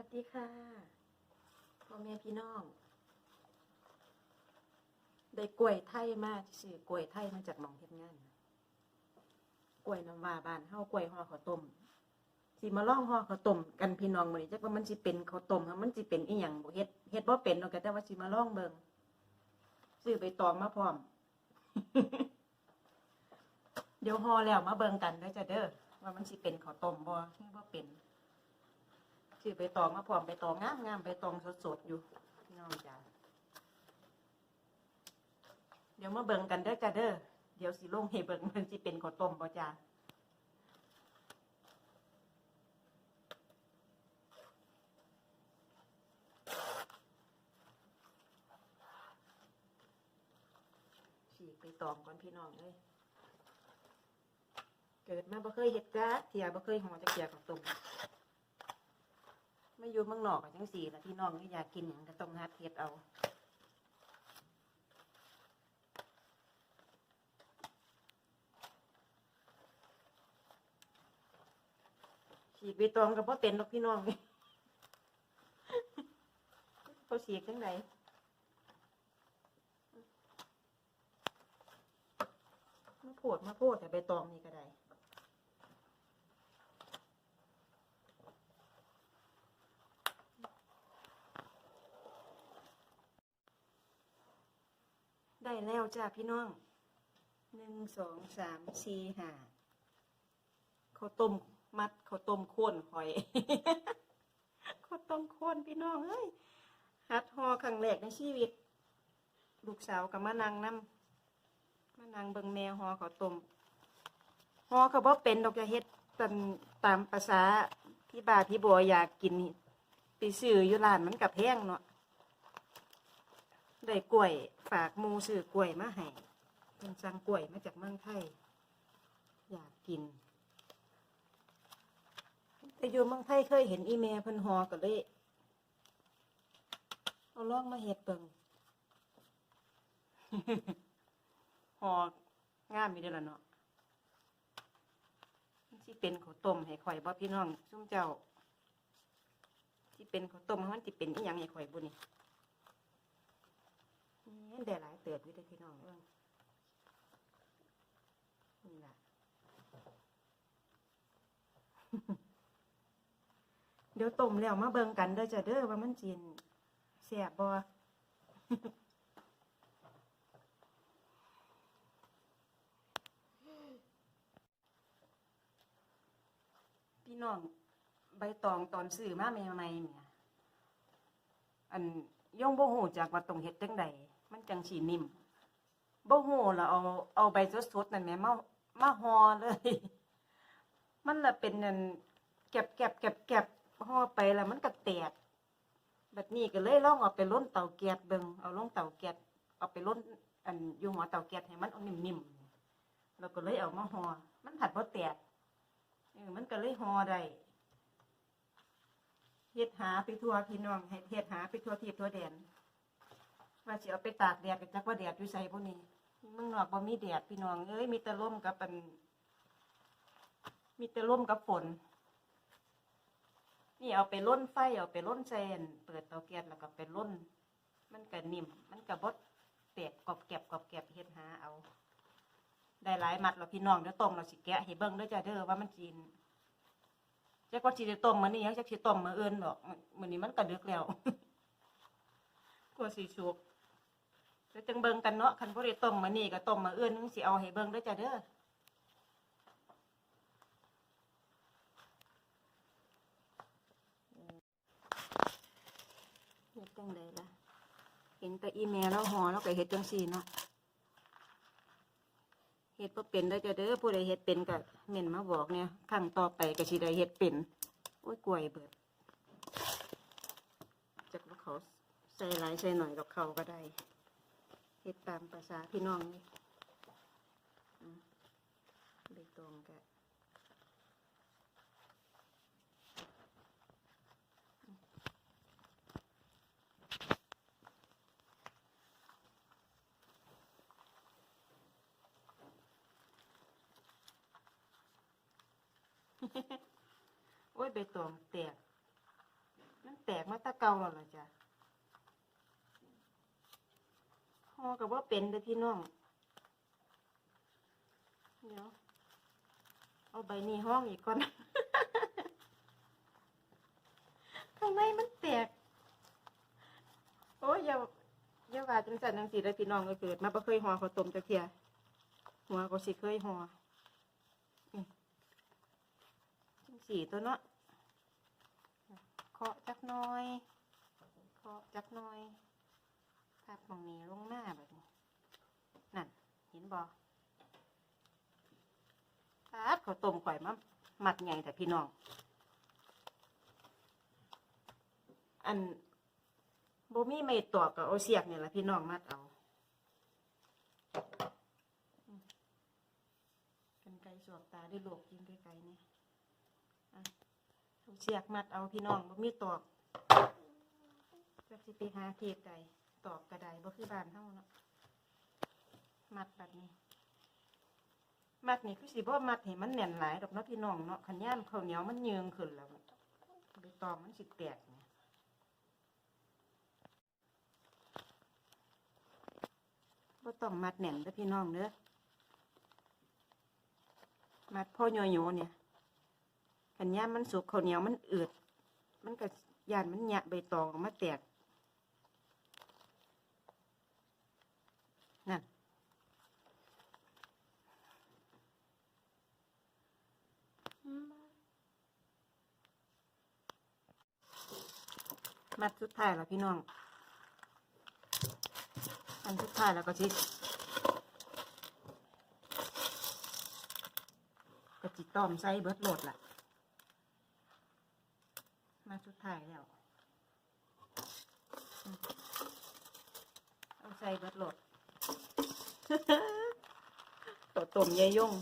วัสดีค่ะพ่อแม่พี่น้อง ได้กล้วยไทยมาซื้อกล้วยไทยมาจากหนองเฮ็ดงานกล้วยน้ำว้าบานเฮากล้วยห่อข้าวต้มสิมาล่องห่อข้าวต้มกันพี่น้องมื้อนี้จักว่ามันสิเป็นข้าวต้มหรือมันสิเป็นอีหยังบ่เฮ็ดเฮ็ดบ่เป็นเนาะก็แต่ว่าสิมาล่องเบิ่งซื้อใบตองมาพร้อม เดี๋ยวห่อแล้วมาเบิ่งกันเด้อจ้ะเด้อว่ามันสิเป็นข้าวต้มบ่หรือบ่เป็น ซื้อใบตองมาพร้อมใบตองงามงามใบตองสดๆอยู่พี่น้องจ้าเดี๋ยวมาเบิ่งกันเด้อจ้าเด้อเดี๋ยวสิลงให้เบิ่งมันสิเป็นข้าวต้มบ่จ้าฉีกใบตองก่อนพี่น้องเลยเกิดมาบ่เคยเฮ็ดจ้าเทียบ่เคยหอจักเทียข้าวต้ม ไม่อยู่เมืองนอกจังสี่ละพี่น้องก็อยากกินอย่างก็ต้องหัดเฮ็ดเอาฉีกใบตองกับพ่อเป็นหรอกพี่น้องนี่เขาฉีกจังไดมาโพดมาโพดแต่ใบตองนี่ก็ได้ ได้แล้วจ้าพี่น้องหนึ่งสองสามสี่ห้าข้าวต้มมัดข้าวต้มข้นหอยข้าวต้มข้นพี่น้องเอ้ยฮัดฮอครั้งแรกในชีวิต ลูกสาวกับมานางน้ำมานางเบิงแมวฮอข้าวต้มฮอเขาบ่เป็นดอกจะเฮ็ดตามตามภาษาพี่บาพี่บัวอยากกินไปซื้ออยู่ร้านมันกับแพงเนาะ ได้กล้วย ฝากมูซื้อกล้วยมาให้เพิ่นสั่งกล้วยมาจากเมืองไทย อยากกิน แต่อยู่เมืองไทยเคยเห็นอีเมลพิ่นฮอก็เลยเอาลองมาเฮ็ดเบิ่งฮอกง่ามอยู่เด้ล่ะเนาะมันสิเป็นข้าวต้มให้ข่อยบ่พี่น้องซุมเจ้าสิเป็นข้าวต้มมันสิเป็นอีหยังให้ข่อยบ่นี่ นี่ได้หลายเติบอยู่เด้พี่น้องเอ้งนี่ล่ะเดี๋ยวต้มแล้วมาเบิ่งกันเด้อจ้ะเด้อว่ามันจีนแซ่บบ่พี่น้องใบตองตอนซื้อมาใหม่ๆเนี่ย อันย่องบ่ฮู้จากว่าต้องเฮ็ดจังใด มันจังสินิ่มบ่ฮู้แล้วเอาเอาใบสดๆนั่นแหมมามาห่อเลย มันละเป็นนั่นแก็บแก็บแก็บแก็บห่อไปแล้วมันก็แตกแบบนี้ก็เลยลองเอาไปล้นเตาแก๊สเบิงเอาลงเตาแก๊สเอาไปล้นอันอยู่หัวเตาแก๊สให้มันอนิ่มๆแล้วก็เลยเอามาห่อมันผัดบ่แตกเออมันก็เลยห่อได้เฮ็ดหาไปทั่วพี่น้องให้เฮ็ดหาไปทั่วทิศทั่วแดน ว่าสิเอาไปตากแดดก็จักว่าแดดอยู่ไสพุ่นนี่เมืองนอกบ่มีแดดพี่น้องเอ้ยมีแต่ลมกับอันมีแต่ลมกับฝนนี่เอาไปล้นไฟเอาไปล้นแซนเปิดเตาแก๊สแล้วก็ไปล้น มันก็นิ่ม มันก็บ่แตกกรอบแกบกรอบแกบเฮ็ดหาเอา ได้หลายมัดแล้วพี่น้องเดี๋ยวต้มเราสิแกะให้เบิ่งเด้อจ้าเด้อว่ามันจีนจักว่าสิได้ต้มมื้อนี้ยังจักสิต้มมื้ออื่นดอกมื้อนี้มันก็ดึกแล้วกลัวสิสุก ดี๋ยวจังเบิ่งกันเนาะคันบ่ได้ต้มมื้อนี้ก็ต้มมื้ออื่นนึงสิเอาให้เบิ่งเด้อจ้ะเด้อเฮ็ดจังไดล่ะเห็นแต่อีเมลแล้วห่อแล้วก็เฮ็ดจังซี่เนาะเฮ็ดบ่เป็นเด้จ้ะเด้อผู้ใดเฮ็ดเป็นก็เม่นมาบอกเนี่ยครั้งต่อไปก็สิได้เฮ็ดเป็นโอ้ยกล้วยเบิดจักว่าเขาใส่หลายใส่หน่อยดอกเขาก็ได้ เฮ็ดตามภาษาพี่น้องนี่ใบตองก็โอ้ยใบตองแตก มันแตกมาตะเกาแล้วล่ะจ้ะ ห่อกับว่าเป็นเด้พี่น้อง เดี๋ยว เอาใบนี้ห้องอีกก่อนข้างในมันแตก โอ้ยอย่าอย่าว่าจังสันจังสีเลยพี่น้องก็เกิด มาบ่เคยห่อข้าต้มจักเทียหัวก็สิเคยห่ออืมจังสีตัวเนาะเคาะจักน้อยเคาะจักน้อย พับตรงนี้ลงหน้าแบบนี้นั่นเห็นบ่ครับข้าวต้มข่อยมามัดใหญ่แต่พี่น้อง อันโบมี่ไม่ตอกก็เอาเสียกนี่แหละพี่น้องมัดเอากันไกลสวกตาได้โลกกินไกลๆเนี่ยอะเอาเสียกมัดเอาพี่น้องบ่มีตอกจักสิไปหาเทศใด ตอกกระไดบ่คือบานเฮาเนาะมัดแบบนี้ มัดนี่คือสิบ่มัดให้มันแน่นหลายดอกเนาะพี่น้องเนาะขันย่ามข้าวเหนียวมันเยืองขึ้นแล้วใบตองมันสิแตกเนี่ยบ่ต้องมัดแน่นเด้อพี่น้องเด้อมัดพ่อโยโยเนี่ยขันย่ามมันสุกข้าวเหนียวมันอืดมันก็ยานมันหยะใบตองออกมาแตก มัดสุดท้ายแล้วพี่น้อง อันสุดท้ายแล้วก็จิก็จิต้อมใส่เบิดโหลดล่ะ มาสุดท้ายแล้ว เอาใส่เบิดโหลดตัวต้มยายยง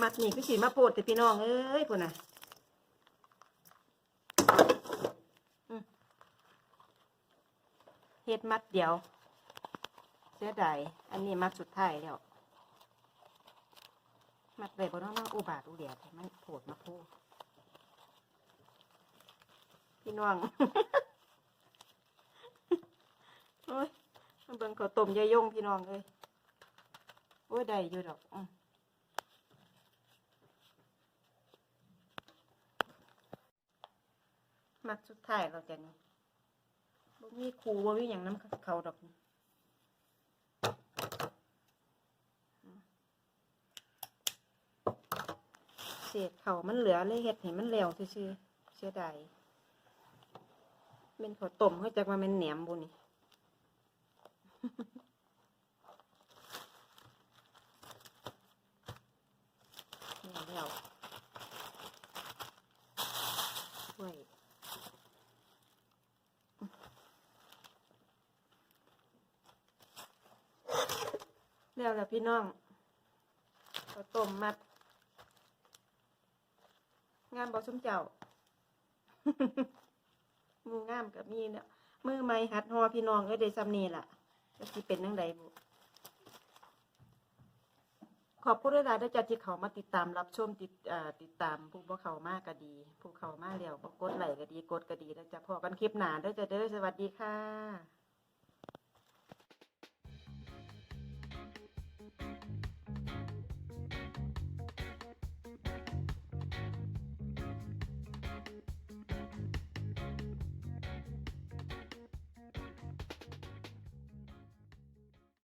มัดนี่คือสีมาโพดแต่พี่น้องเอ้ยพุ่นน่ะ เฮ็ดมัดเดียว เสียดายอันนี้มัดสุดท้ายแล้ว มัดไว้บนน้องอุบาทอุเดียดมันโผดมาพูพี่น้องโอ้ยมาเบิ่งข้าต้มยายงพี่น้องเลยโอ้ยได้อยู่ดอกอืมมัดสุดท้ายเราจะนี่ บ่มีครูบ่มีอย่างน้ำเขาดอกเศษเขามันเหลือเลยเห็ดเห้มันเหล้วซื่อเสียดายเป็นขอต้มเขาจักว่าเป็นแหนมบุนี่แล้วถ้วย แล้วแล้วพี่น้องข้าต้มมัด งามบอสมเจ้ามืองามกับมีเนี่ยมือไม้หัดหอพี่น้องเอ้ยได้ซ้ำนี่ล่ะก็สิเป็นนังใดบุขอบคุณหลายๆด้วยจ้ะที่เขามาติดตามรับชมติดติดตามผู้บ่เขามากก็ดี ผู้เขามากแล้วบ่กดไลค์ก็ดี กดก็ดีแล้วจะพอกันคลิปหนาเด้อจ้ะเด้อสวัสดีค่ะ